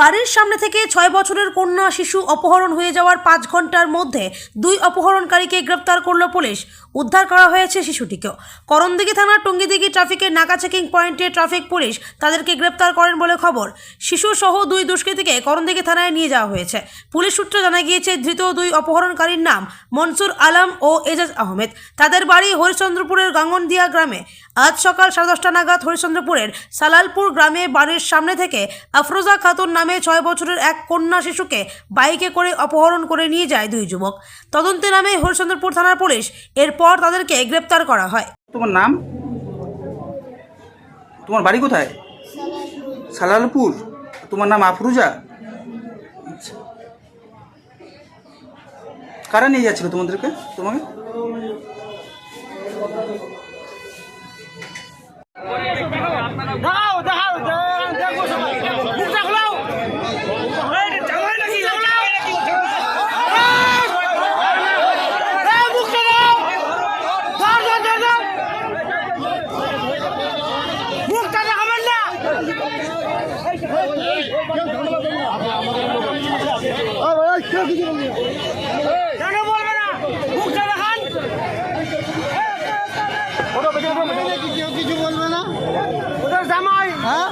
বাড়ির সামনে থেকে ছয় বছরের কন্যা শিশু অপহরণ হয়ে যাওয়ার পাঁচ ঘণ্টার মধ্যে দুই অপহরণকারীকে গ্রেপ্তার করল পুলিশ। উদ্ধার করা হয়েছে শিশুটিকেও। করণদিঘি থানার টঙ্গিদিঘি ট্রাফিকের নাকা চেকিং পয়েন্টে ট্রাফিক পুলিশ তাদেরকে গ্রেপ্তার করেন বলে খবর। শিশু সহ দুই দুষ্কৃতীকে করণদিঘি থানায় নিয়ে যাওয়া হয়েছে। পুলিশ সূত্রে জানা গিয়েছে, ধৃত দুই অপহরণকারীর নাম মনসুর আলম ও এজাজ আহমেদ। তাদের বাড়ি হরিশ্চন্দ্রপুরের গাঙ্গনদিয়া গ্রামে। আজ সকাল সাড়ে দশটা নাগাদ হরিশ্চন্দ্রপুরের সালালপুর গ্রামে বাড়ির সামনে থেকে আফরোজা খাতুন নামে ছয় বছরের এক কন্যা শিশুকে বাইকে করে অপহরণ করে নিয়ে যায় দুই যুবক। তদন্তে নামে হরিশ্চন্দ্রপুর থানার পুলিশ। এরপর তাদেরকে গ্রেপ্তার করা হয়। তোমার নাম? তোমার বাড়ি কোথায়? সালালপুর। তোমার নাম আফরুজা? আচ্ছা। কারা নিয়ে যাচ্ছিল তোমাদেরকে? তোমাকে? কেন বলবে না? মুখটা দেখান। কিছু বলবে না? ওদের জামাই। হ্যাঁ?